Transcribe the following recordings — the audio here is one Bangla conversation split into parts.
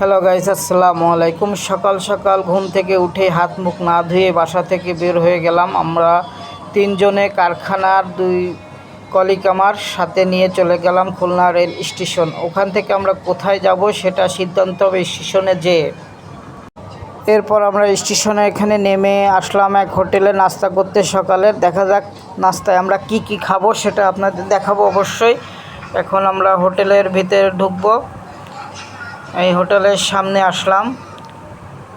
হ্যালো গাইস আসসালামু আলাইকুম। সকাল সকাল ঘুম থেকে উঠে হাত মুখ না ধুয়ে বাসা থেকে বের হয়ে গেলাম। আমরা তিনজনে কারখানার দুই কলিক আমার সাথে নিয়ে চলে গেলাম খুলনা রেল স্টেশন। ওখান থেকে আমরা কোথায় যাব সেটা সিদ্ধান্ত হবে স্টেশনে যেয়ে। এরপর আমরা স্টেশনে এখানে নেমে আসলাম এক হোটেলে নাস্তা করতে সকালে। দেখা যাক নাস্তায় আমরা কি কি খাব সেটা আপনাদের দেখাবো অবশ্যই। এখন আমরা হোটেলের ভিতরে ঢুকবো। এই হোটেলের সামনে আসলাম।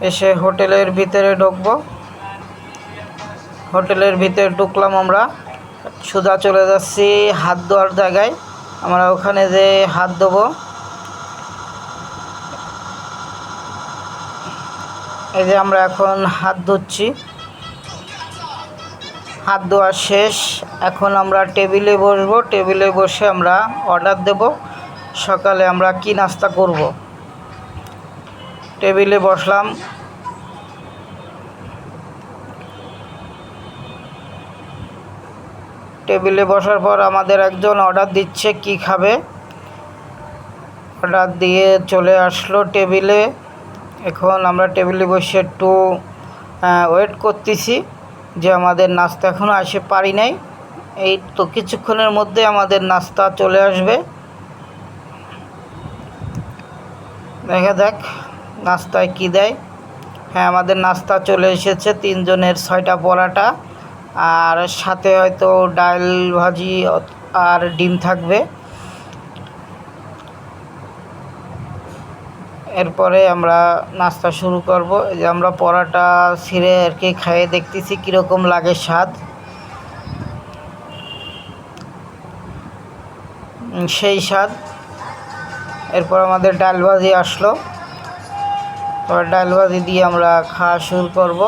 এসে হোটেলের ভিতরে ঢুকবো। হোটেলের ভিতরে ঢুকলাম আমরা। সোজা চলে যাচ্ছি হাত ধোয়ার জায়গায়। আমরা ওখানে যে হাত ধোবো। এই যে আমরা এখন হাত ধুচ্ছি। হাত ধোয়া শেষ। এখন আমরা টেবিলে বসবো। টেবিলে বসে আমরা অর্ডার দেব। সকালে আমরা কি নাস্তা করব? টেবিলে বসলাম। টেবিলে বসার পর আমাদের একজন অর্ডার দিচ্ছে কি খাবে। অর্ডার দিয়ে চলে আসলো টেবিলে। এখন আমরা টেবিলে বসে একটু ওয়েট করতেছি যে আমাদের নাস্তা এখনও আসে পারি নাই। এই তো কিছুক্ষণের মধ্যে আমাদের নাস্তা চলে আসবে। দেখা যাক। নাস্তায় কি দেয়? হ্যাঁ আমাদের নাস্তা চলে এসেছে তিনজনের ছয়টা পরাটা। আর সাথে হয়তো ডাল ভাজি আর ডিম থাকবে। এরপরে আমরা নাস্তা শুরু করব। এই যে আমরা পরাটা ছিঁড়ে আর কি খাইয়ে দেখতেছি কীরকম লাগে স্বাদ। সেই স্বাদ। এরপর আমাদের ডাল ভাজি আসলো। এবার ডাল ভাজি দিয়ে আমরা খাওয়া শুরু করব।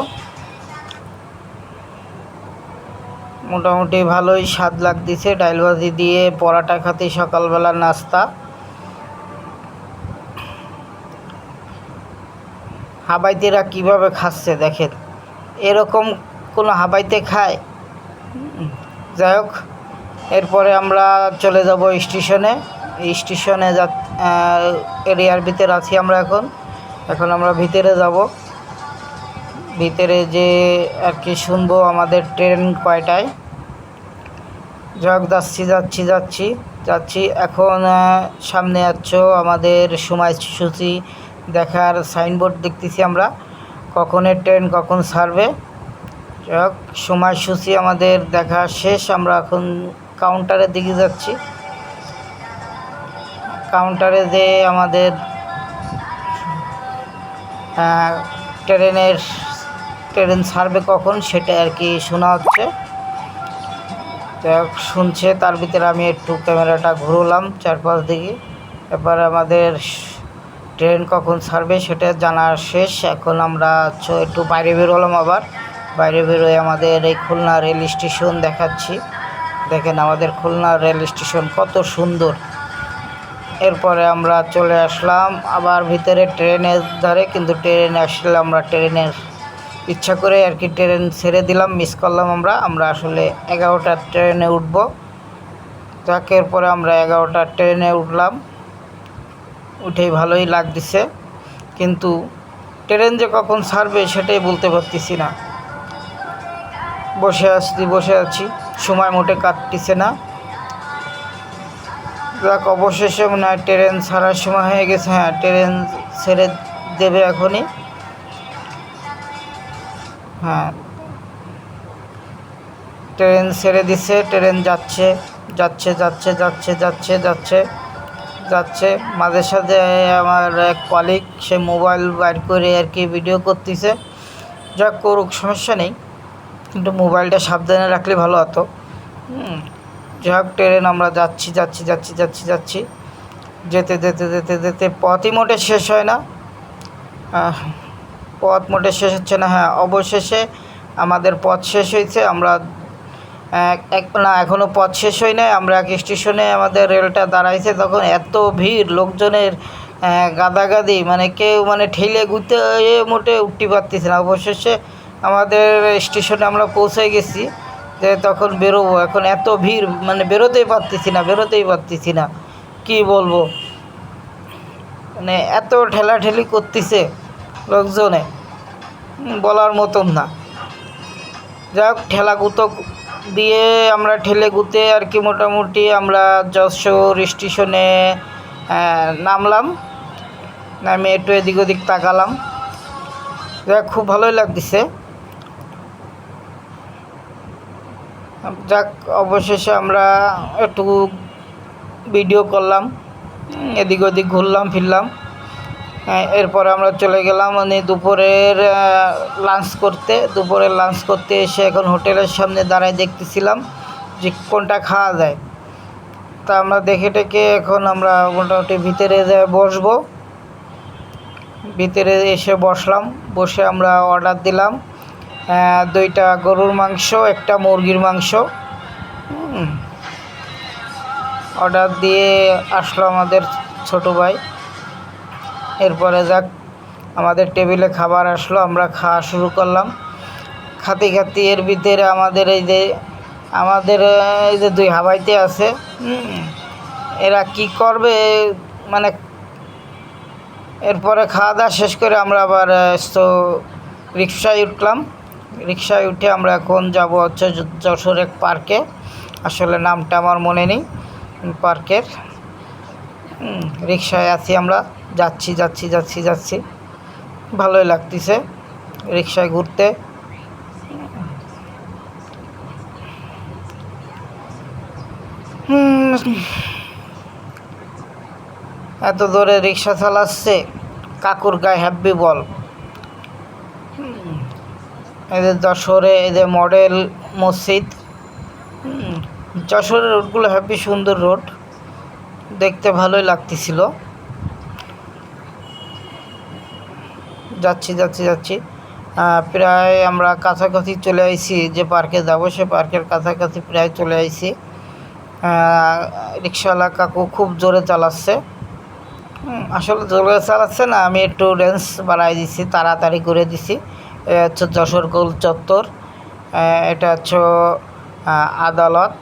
মোটামুটি ভালোই স্বাদ লাগতেছে ডাল ভাজি দিয়ে, পরাটা খাতে সকালবেলা নাস্তা। হাবাইতেরা কীভাবে খাচ্ছে দেখেন, এরকম কোনো হাবাইতে খায়? যাই হোক, এরপরে আমরা চলে যাব স্টেশনে। স্টেশনে যা এরিয়ার ভিতরে আছি আমরা এখন। এখন আমরা ভিতরে যাব। ভিতরে যে আর কি শুনব আমাদের ট্রেন কয়টায়। যাক, যাচ্ছি যাচ্ছি যাচ্ছি যাচ্ছি। এখন সামনে আছ আমাদের সময়সূচি দেখার সাইনবোর্ড দেখতেছি আমরা। কখনের ট্রেন কখন ছাড়বে। যাক, সময়সূচি আমাদের দেখা শেষ। আমরা এখন কাউন্টারের দিকে যাচ্ছি। কাউন্টারে যে আমাদের ট্রেনের, ট্রেন ছাড়বে কখন সেটা আর কি শোনা হচ্ছে। যাক শুনছে, তার ভিতরে আমি একটু ক্যামেরাটা ঘুরলাম চারপাশ দিকে। এবার আমাদের ট্রেন কখন ছাড়বে সেটা জানা শেষ। এখন আমরা একটু বাইরে বেরোলাম আবার। বাইরে বেরোয় আমাদের এই খুলনা রেল স্টেশন দেখাচ্ছি। দেখেন আমাদের খুলনা রেল স্টেশন কত সুন্দর। এরপরে আমরা চলে আসলাম। আবার ভিতরে ট্রেনের ধারে কিন্তু ট্রেনে আসলে আমরা ট্রেনের ইচ্ছা করে আর কি ট্রেন ছেড়ে দিলাম মিস করলাম আমরা। আমরা আসলে এগারোটার ট্রেনে উঠবো। যাক, এরপরে আমরা এগারোটার ট্রেনে উঠলাম। উঠেই ভালোই লাগতেছে। কিন্তু ট্রেন যে কখন ছাড়বে সেটাই বলতে পারতেছি না। বসে আছি বসে আছি। সময় মোটে কাটতেছে না। যাক অবশেষে হয় ট্রেন ছাড়ার সময় হয়ে গেছে। হ্যাঁ ট্রেন ছেড়ে দেবে এখনই। হ্যাঁ। ট্রেন ছেড়ে দিছে, ট্রেন যাচ্ছে যাচ্ছে যাচ্ছে যাচ্ছে যাচ্ছে যাচ্ছে যাচ্ছে। মাঝে সাথে আমার এক কলিগ সে মোবাইল বাইর করে আর কি ভিডিও করতেছে। যা করুক, সমস্যা নেই। কিন্তু মোবাইলটা সাবধানে রাখলে ভালো হতো। হুম। যাই হোক ট্রেন আমরা যাচ্ছি যাচ্ছি যাচ্ছি যাচ্ছি যাচ্ছি। যেতে যেতে যেতে যেতে পথই মোটে শেষ হয় না। পথ মোটে শেষ হচ্ছে না হ্যাঁ অবশেষে আমাদের পথ শেষ হয়েছে। আমরা, এক না এখনও পথ শেষ হয় নাই। আমরা এক স্টেশনে আমাদের রেলটা দাঁড়াইছে, তখন এত ভিড়, লোকজনের গাদাগাদি মানে কেউ মানে ঠেলে ঘুরতে মোটে উঠতে পারতেছে না। অবশেষে আমাদের স্টেশনে আমরা পৌঁছে গেছি। যে তখন বেরোবো। এখন এত ভিড় মানে বেরোতেই পারতেছি না, বেরোতেই পারতেছি না। কি বলব? মানে এত ঠেলাঠেলি করতেছে লোকজনে। বলার মতন না। যাক, ঠেলা গুতো দিয়ে আমরা ঠেলে গুতে আর কি মোটামুটি আমরা যশোর স্টেশনে নামলাম। নামে একটু এদিক ওদিক তাকালাম। যাক, খুব ভালোই লাগতেছে। যাক অবশেষে আমরা একটু ভিডিও করলাম এদিক ওদিক ঘুরলাম ফিরলাম। হ্যাঁ, এরপরে আমরা চলে গেলাম মানে দুপুরের লাঞ্চ করতে। দুপুরের লাঞ্চ করতে এসে এখন হোটেলের সামনে দাঁড়ায় দেখতেছিলাম যে কোনটা খাওয়া যায়। তা আমরা দেখে টেকে এখন আমরা মোটামুটি ভিতরে বসবো। ভিতরে এসে বসলাম বসে আমরা অর্ডার দিলাম। দুইটা গরুর মাংস, একটা মুরগির মাংস। অর্ডার দিয়ে আসলো আমাদের ছোট ভাই। এরপরে যাক, আমাদের টেবিলে খাবার আসলো, আমরা খাওয়া শুরু করলাম। খাতে খাতে এর ভিতরে আমাদের এই যে, আমাদের এই যে দুই হাবাইতে আছে। এরা কি করবে মানে এরপরে খাওয়া দাওয়া শেষ করে আমরা আবার রিক্সায় উঠলাম। রিক্সায় উঠে আমরা এখন যাব হচ্ছে যশোর এক পার্কে। আসলে নামটা আমার মনে নেই পার্কের। রিক্সায় আছি আমরা, যাচ্ছি যাচ্ছি যাচ্ছি যাচ্ছি। ভালোই লাগতেছে রিক্সায় ঘুরতে। এত দূরে রিক্সা চালাচ্ছে, কাকুর গায়ে হ্যাপি বল। এদের যশোরে এদের মডেল মসজিদ। যশোরের রোডগুলো হ্যাপি সুন্দর রোড। দেখতে ভালোই লাগতেছিল। যাচ্ছি যাচ্ছি যাচ্ছি। প্রায় আমরা কাছাকাছি চলে আইছি, যে পার্কে যাব, সে পার্কের কাছাকাছি প্রায় চলে আইছি। রিক্সাওয়ালা কাকু খুব জোরে চালাচ্ছে। আসলে জোরে চালাচ্ছে না, আমি একটু রেঞ্জ বাড়াই দিছি, তাড়াতাড়ি করে দিছি। এ হচ্ছে যশোর গোল চত্বর। এটা হচ্ছে আদালত।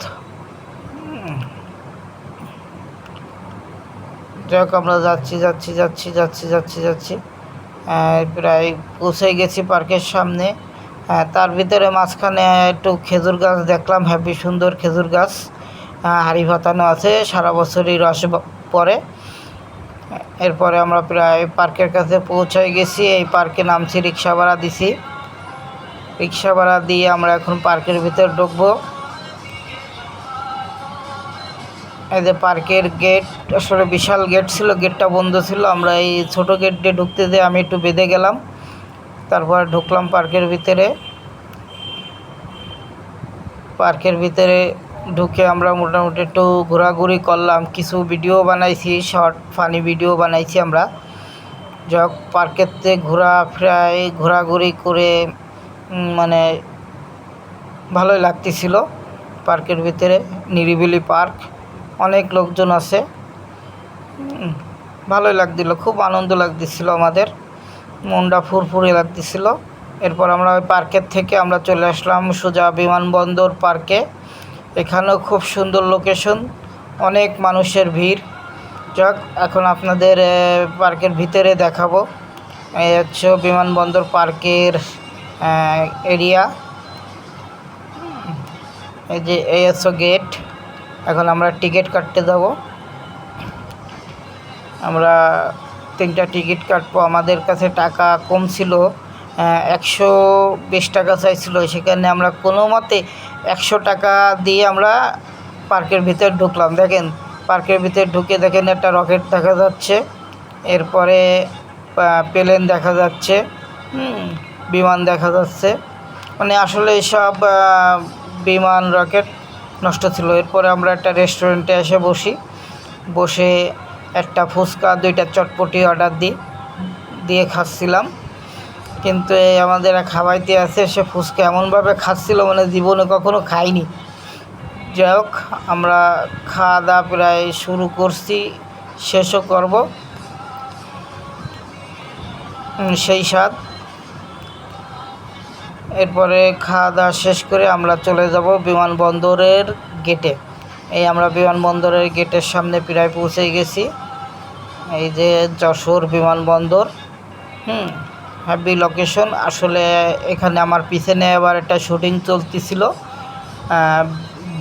হোক, আমরা যাচ্ছি যাচ্ছি যাচ্ছি যাচ্ছি যাচ্ছি যাচ্ছি। প্রায় পৌঁছে গেছি পার্কের সামনে। তার ভিতরে মাঝখানে একটু খেজুর গাছ দেখলাম, হ্যাপি সুন্দর খেজুর গাছ। হাড়ি ভাতানো আছে, সারা বছরই রস পড়ে। এরপরে আমরা প্রায় পার্কের কাছে পৌঁছায় গেছি, এই পার্কে নামছি রিক্সা ভাড়া দিছি। রিক্সা ভাড়া দিয়ে আমরা এখন পার্কের ভিতর ঢুকবো। এই যে পার্কের গেট, আসলে বিশাল গেট ছিল, গেটটা বন্ধ ছিল, আমরা এই ছোট গেট দিয়ে ঢুকতে দিয়ে আমি একটু বেঁধে গেলাম। তারপর ঢুকলাম পার্কের ভিতরে। পার্কের ভিতরে ঢুকে আমরা মোটামুটি একটু ঘোরাঘুরি করলাম। কিছু ভিডিও বানাইছি শর্ট ফানি ভিডিও বানাইছি আমরা। যাক পার্কেতে ঘোরা প্রায় ঘোরাঘুরি করে মানে ভালোই লাগতেছিল। পার্কের ভিতরে নিরিবিলি পার্ক অনেক লোকজন আছে। ভালোই লাগছিল খুব আনন্দ লাগতেছিল আমাদের। মনটা ফুরফুরে লাগতেছিল। এরপর আমরা ওই পার্কের থেকে আমরা চলে আসলাম সোজা বিমানবন্দর পার্কে এখানেও খুব সুন্দর লোকেশন অনেক মানুষের ভিড়। যাক, এখন আপনাদের পার্কের ভিতরে দেখাবো। এই হচ্ছে বিমানবন্দর পার্কের এরিয়া এই যে এই হচ্ছে গেট এখন আমরা টিকিট কাটতে যাব। আমরা তিনটা টিকিট কাটবো। আমাদের কাছে টাকা কম ছিল। একশো বিশ টাকা চাইছিল। সেখানে আমরা কোনো মতে একশো টাকা দিয়ে আমরা পার্কের ভিতর ঢুকলাম। দেখেন, পার্কের ভিতর ঢুকে দেখেন একটা রকেট দেখা যাচ্ছে। এরপরে প্লেন দেখা যাচ্ছে। বিমান দেখা যাচ্ছে। মানে আসলে সব বিমান, রকেট নষ্ট ছিল। এরপরে আমরা একটা রেস্টুরেন্টে এসে বসি। বসে একটা ফুচকা দুইটা চটপটি অর্ডার দিই, দিয়ে খাচ্ছিলাম। কিন্তু এই আমাদের খাওয়াইতে আছে সে ফুচকা এমনভাবে খাচ্ছিল মানে জীবনে কখনো খাইনি। যাই হোক, আমরা খাওয়া দাওয়া প্রায় শুরু করছি, শেষও করব। সেই স্বাদ। এরপরে খাওয়া দাওয়া শেষ করে আমরা চলে যাব বিমানবন্দরের গেটে। এই আমরা বিমানবন্দরের গেটের সামনে প্রায় পৌঁছে গেছি। এই যে যশোর বিমানবন্দর, হুম। হ্যাপি লোকেশন আসলে এখানে আমার পিছনে আবার একটা শুটিং চলতেছিল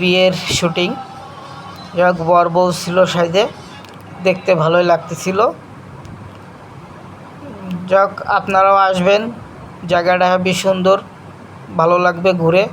বিয়ের শুটিং যাক বর বউ ছিল সাইজে দেখতে ভালোই লাগতেছিল। যাক আপনারাও আসবেন। জায়গাটা হেবি সুন্দর, ভালো লাগবে ঘুরে।